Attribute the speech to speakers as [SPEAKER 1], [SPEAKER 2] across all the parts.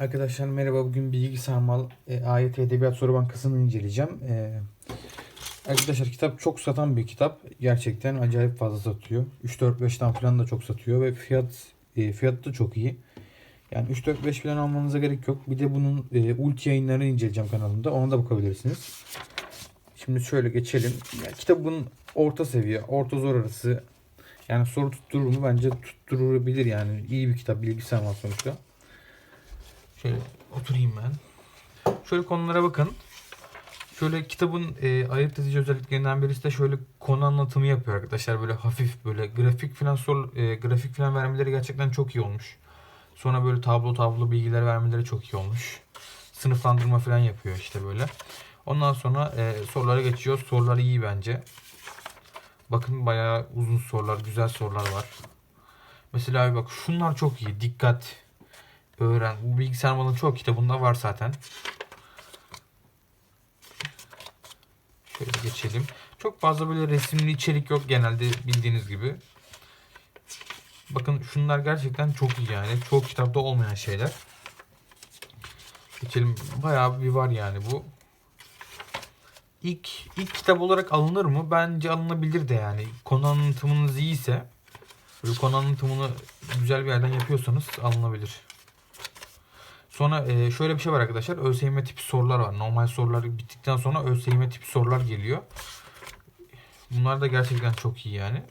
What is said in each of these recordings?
[SPEAKER 1] Arkadaşlar merhaba. Bugün bilgisayar mal e, AYT Edebiyat Soru Bankası'nı inceleyeceğim. E, arkadaşlar kitap çok satan bir kitap. Gerçekten acayip fazla satıyor. 3-4-5'ten falan da çok satıyor ve fiyat e, fiyatı da çok iyi. Yani 3-4-5 falan almanıza gerek yok. Bir de bunun e, ulti yayınlarını inceleyeceğim kanalımda. Ona da bakabilirsiniz. Şimdi şöyle geçelim. Ya, kitabın orta seviye, orta zor arası. Yani soru tutturur mu? Bence tutturabilir yani. İyi bir kitap. Bilgisayar mal sonuçta. Şöyle oturayım ben. Şöyle konulara bakın. Şöyle kitabın e, ayırt edici özelliklerinden birisi de şöyle konu anlatımı yapıyor arkadaşlar. Böyle hafif böyle grafik falan sor, e, grafik falan vermeleri gerçekten çok iyi olmuş. Sonra böyle tablo tablo bilgiler vermeleri çok iyi olmuş. Sınıflandırma falan yapıyor işte böyle. Ondan sonra e, sorulara geçiyor. Sorular iyi bence. Bakın bayağı uzun sorular, güzel sorular var. Mesela bak şunlar çok iyi. Dikkat, öğren. Bu bilgisayar malının çok kitabında var zaten. Şöyle geçelim. Çok fazla böyle resimli içerik yok genelde bildiğiniz gibi. Bakın şunlar gerçekten çok iyi yani. Çok kitapta olmayan şeyler. Geçelim. Bayağı bir var yani bu. İlk, ilk kitap olarak alınır mı? Bence alınabilir de yani. Konu anlatımınız iyiyse böyle konu anlatımını güzel bir yerden yapıyorsanız alınabilir. Sonra e, şöyle bir şey var arkadaşlar. ÖSYM tipi sorular var. Normal sorular bittikten sonra ÖSYM tipi sorular geliyor. Bunlar da gerçekten çok iyi yani.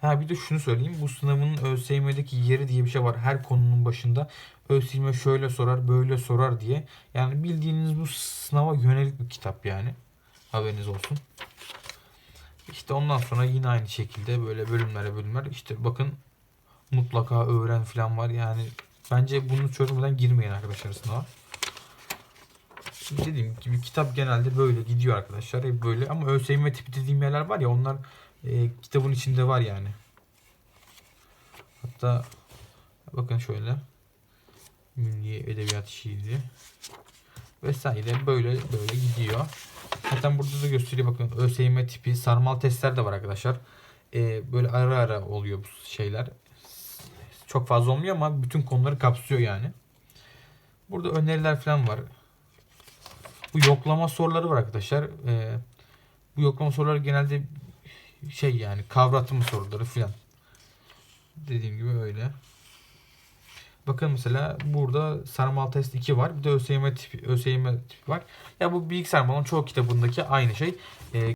[SPEAKER 1] Ha bir de şunu söyleyeyim. Bu sınavın ÖSYM'deki yeri diye bir şey var. Her konunun başında ÖSYM şöyle sorar, böyle sorar diye. Yani bildiğiniz bu sınava yönelik bir kitap yani. Haberiniz olsun. İşte ondan sonra yine aynı şekilde böyle bölümlere bölümler. İşte bakın mutlaka öğren falan var. Yani bence bunu çözmeden girmeyin arkadaşlar sınava. Dediğim gibi kitap genelde böyle gidiyor arkadaşlar. Hep böyle ama ÖSYM tipi dediğim yerler var ya onlar e, kitabın içinde var yani. Hatta bakın şöyle Milli Edebiyat Şiiri vesaire böyle böyle gidiyor. Zaten burada da gösteriyor bakın ÖSYM tipi sarmal testler de var arkadaşlar. E, böyle ara ara oluyor bu şeyler. Çok fazla olmuyor ama bütün konuları kapsıyor yani. Burada öneriler falan var. Bu yoklama soruları var arkadaşlar. E, bu yoklama soruları genelde şey yani kavratma soruları filan. Dediğim gibi öyle. Bakın mesela burada sarmal test 2 var. Bir de ÖSYM tipi, ÖSYM tipi var. Ya bu bilgisayar malının çoğu kitabındaki aynı şey. Ee,